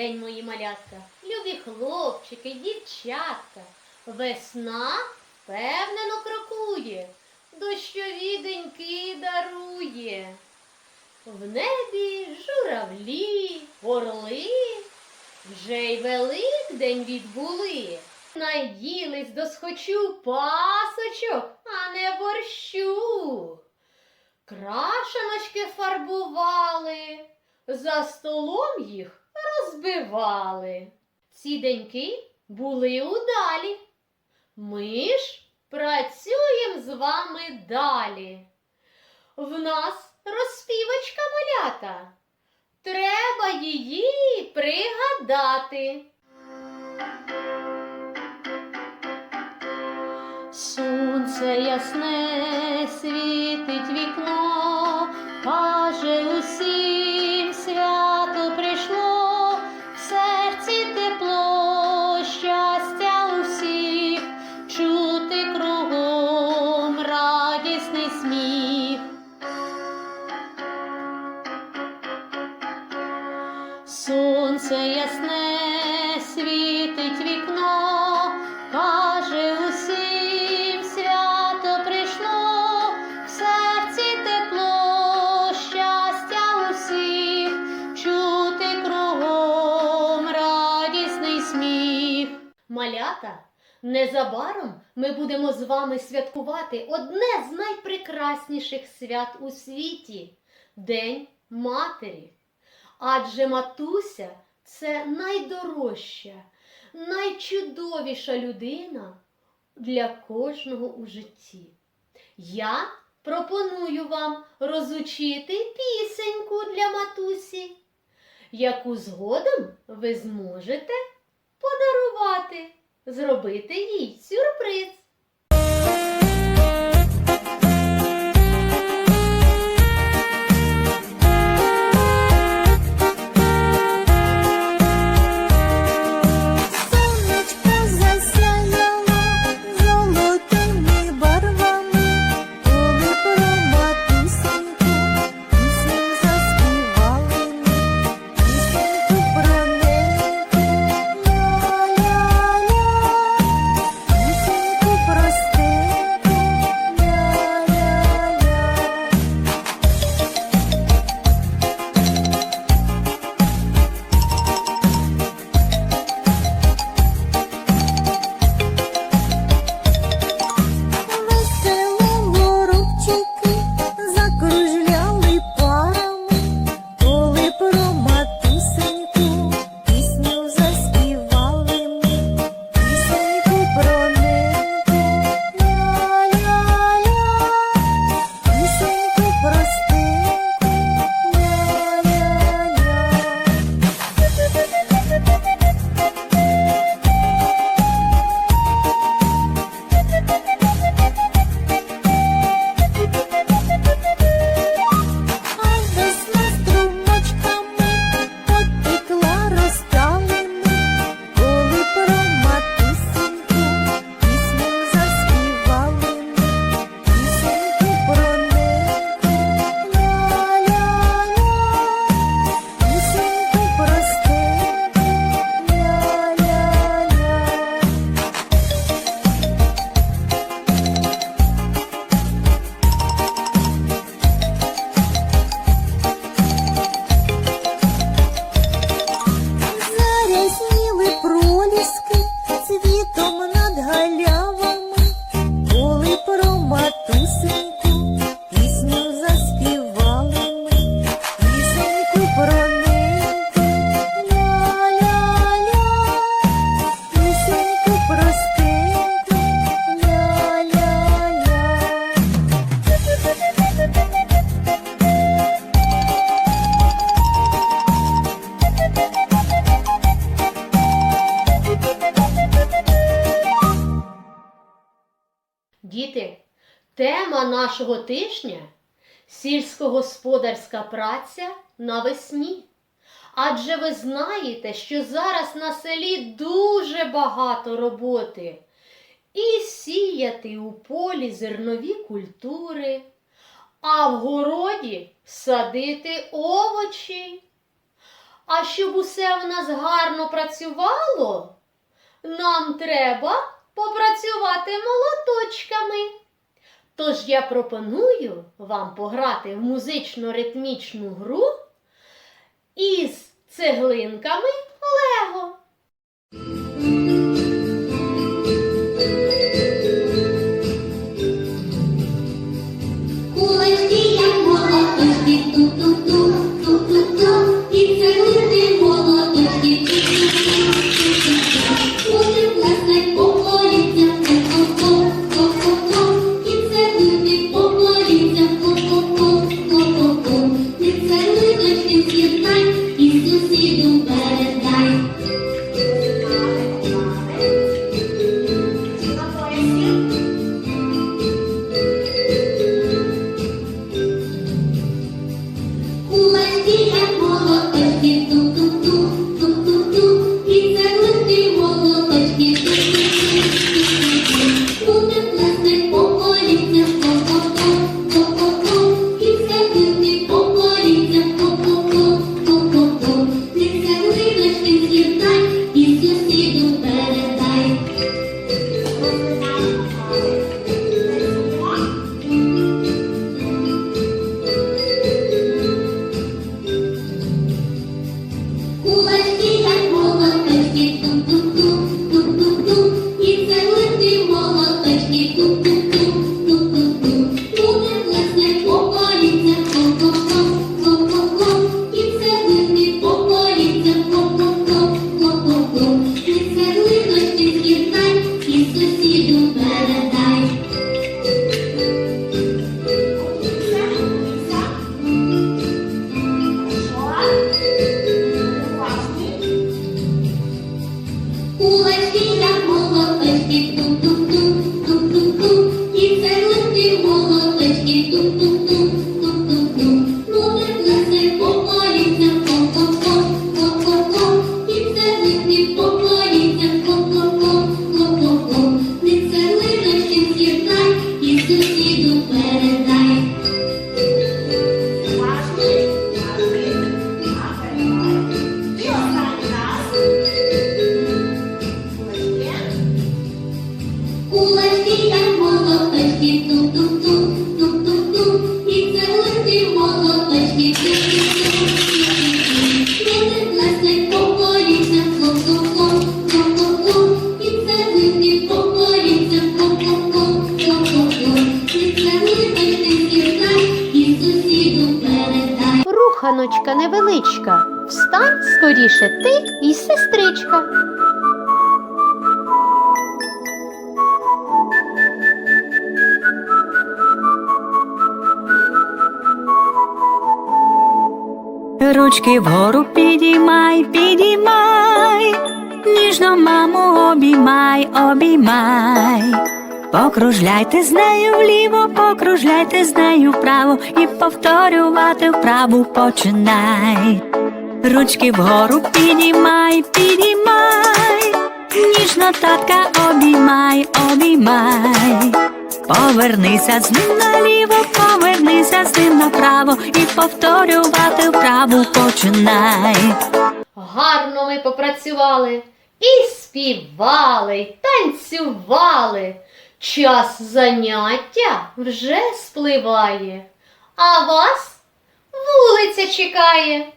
день, мої малятка, любі хлопчики, дівчатка. Весна впевнено крокує, дощові деньки дарує. В небі журавлі, орли, вже й Великдень відбули. Наїлись до схочу пасочок, а не борщу. Крашеночки фарбували, за столом їх розбивали. Ці деньки були удалі. Ми ж працюємо з вами далі. В нас розпівочка малята. Треба її пригадати. Сонце ясне світить Малята, незабаром ми будемо з вами святкувати одне з найпрекрасніших свят у світі День Матері. Адже матуся це найдорожча, найчудовіша людина для кожного у житті. Я пропоную вам розучити пісеньку для матусі, яку згодом ви зможете подарувати, зробити їй сюрприз. Діти, тема нашого тижня сільськогосподарська праця навесні. Адже ви знаєте, що зараз на селі дуже багато роботи. І сіяти у полі зернові культури, а в городі садити овочі. А щоб усе в нас гарно працювало, нам треба попрацювати молоточками. Тож я пропоную вам пограти в музично-ритмічну гру із цеглинками Лего. Кулачки, як молоточки, ту-ту-ту, молоточки, ту-ту-ту, молоточки, ту-ту-ту, молоточки, Руханочка невеличка. Встань скоріше ти і сестричка. Ручки вгору підіймай, підіймай, ніжно маму обіймай, обіймай. Покружляйте з нею вліво, покружляйте з нею вправо і повторювати вправу починай. Ручки вгору підіймай, підіймай, ніжно татка обіймай, обіймай. Повернися з ним наліво, повернися з ним направо і повторювати вправу починай. Гарно ми попрацювали і співали, й танцювали. Час заняття вже спливає, а вас вулиця чекає.